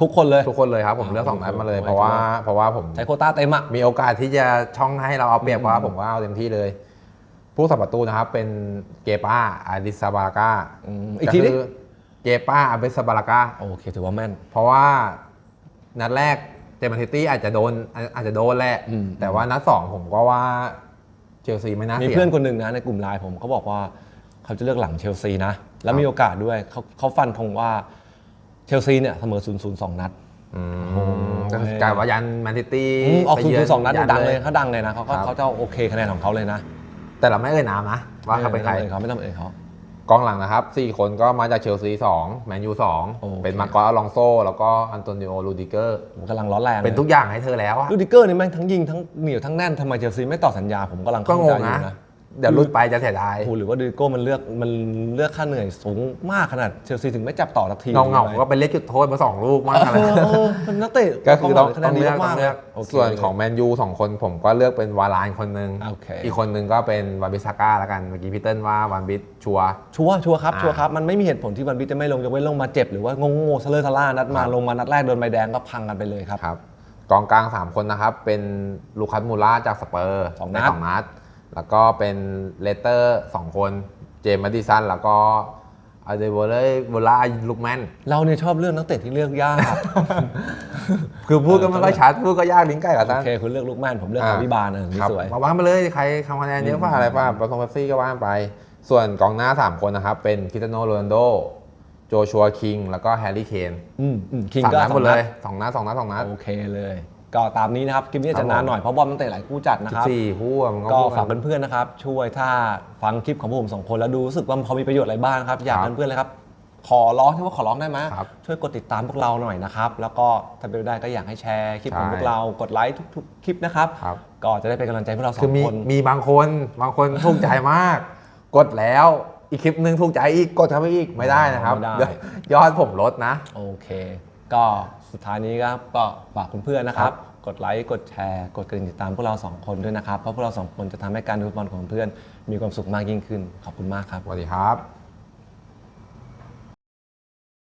ทุกคนเลย ทุกคนเลยครับผมอ่าเลือก2นัดมาเลยโอ้โหเพราะว่าเพราะว่าผมใช้โควต้าเต็มอะมีโอกาสที่จะช่องให้เราเอาเปรียบอืมว่าผมว่าเอาเต็มที่เลยผู้สับประตูนะครับเป็นเกป้าอาดิซาบาราก้าอืมอีกทีนี้เกป้าอาดิซาบาราก้าโอเคถือว่าแม่น เพราะว่านัดแรกเจมันซิตี้อาจจะโดนอาจจะโดนแหละอืมแต่ว่านัดสองผมก็ว่าเชลซีไม่น่ามีเสียเพื่อนคนหนึ่งนะในกลุ่มไลน์ผมเขาบอกว่าเขาจะเลือกหลังเชลซีนะ แล้วครับมีโอกาสด้วยเขาเขาฟันธงว่า เชลซีเนี่ยเสมอ0 0 2นัดอืมโอ้โหก็คือกลารว่ายันแมนซิตี้อืมออกไป0เยื0 2นัดยัดังเลยเขาดังเลยนะเขาก็ครับเขาจะโอเคคะแนนของเขาเลยนะแต่เราไม่เอ่ยนามนะว่าเขาเป็นใคร ไม่ต้องเอ่ยเขาไม่ต้องเอ่ยเขา กองหลังนะครับ 4 คนก็มาจากเชลซี2แมนยูโอเค 2เป็นมาร์กอสอลองโซ แล้วก็อันโตนิโอลูดิเกอร์ ผมกำลังร้อนแรงเป็นทุกอย่างให้เธอแล้วอะ ลูดิเกอร์นี่แม่งทั้งยิงทั้งเหนียวทั้งแน่นทำไมเชลซีไม่ต่อสัญญาผมกำลังก็เข้างใจงอยู่นะนะ เดี๋ยวรุ่นไปจะเสียดายโอ้โหหรือว่าลูดิโก้มันเลือกมันเลือกค่าเหนื่อยสูงมากขนาดเชลซีถึงไม่จับต่อสักทีเงาเงาๆก็เป็นเล็กจุดโทษมาสองลูกมากอะไรเออเออเป็นนักเตะก็คือต้องคะแนต้อนงดีเลือกมาต้อกงๆเลเลืยอกโเค ส่วนของแมนยูสองคนผมก็เลือกเป็นวาลานคนหนึ่งโอเค อีกคนหนึ่งก็เป็นวานบิสซาก้าแล้วกันเมื่อกี้พี่เติ้ลว่าวานบิสชัวร์ ชัวร์ชัวร์ครับอ่าชัวร์ครับ มันไม่มีเหตุผลที่วันบิทจะไม่ลงยกเว้นลงมาเจ็บหรือว่างงๆซะเลอทะล่านัดมาครับ ลงมานัดแรกโดนใบแดงก็พังกันไปเลยครับ ครับกองกลาง 3 คนนะครับ เป็นลูคัสมูล่าจากสเปอร์สองนัได้ดสองนัด แล้วก็เป็นเลสเตอร์สองคนเจมส์มาดิสันแล้วก็อเดโวเลโบล่าลูกแมนเราเนี่ยชอบเลือกนักเตะที่เลือกยาก คือพูดก็ไม่ค่อยชัดพูดก็ยากลิ้นไก่กับโอท่านเคคุณเลือกลูกแม่นผมเลือกอ่าคาวิบาลเออนี่ครับสวยมาว่างไปเลยใครทำคะแนนเยอะกว่าอะไรป่ะประตงเบซี่ก็ว่างไป ส่วนกองหน้า 3 คนนะครับ เป็นคริสเตยโนโรนัลโดโจชัวคิง แล้วก็แฮร์รี่เคนอืมอืมคิงสามก็นัดสหอมดงเลนัดยสองนัดสองนัดสองนัดโอเคเลย ก็ตามนี้นะครับคลิปนี้ครัจะบนานผมหน่อยเพราะบอลมันเตะหลายคู่จัดนะครับสี่คู่อะมันก็ก็พูดฝากเพื่อนๆนะครับช่วยถ้าฟังคลิปของพวกผมสองคนแล้วดูรู้สึกว่าพอมีประโยชน์อะไรบ้างครับอยากครับเพื่อนๆเลยครับขอร้องที่ว่าขอร้องได้ไหมครับช่วยกดติดตามพวกเราหน่อยนะครับ แล้วก็ถ้าเป็นไปได้ก็อยากให้แชร์คลิปของใช่พวกเรากดไลค์ทุกๆคลิปนะครับครับก็จะได้เป็นกำลังใจให้พวกเราสอคืองมีคนมีบางคนบางคนถูกใจมาก กดแล้วอีกคลิปหนึ่งถูกใจอีกกดเข้าไปอีกไม่ได้นะครับไม่ได้เดี๋ยวยอดผมลดนะ โอเค ก็ สุดท้ายนี้ครับก็ฝากเพื่อนๆนะครับ กดไลค์กดแชร์ กดกระดิ่งติดตามพวกเราสองคนด้วยนะครับ เพราะพวกเราสองคนจะทำให้การดูฟุตบอลของเพื่อนมีความสุขมากยิ่งขึ้น ขอบคุณมากครับ สวัสดีครับ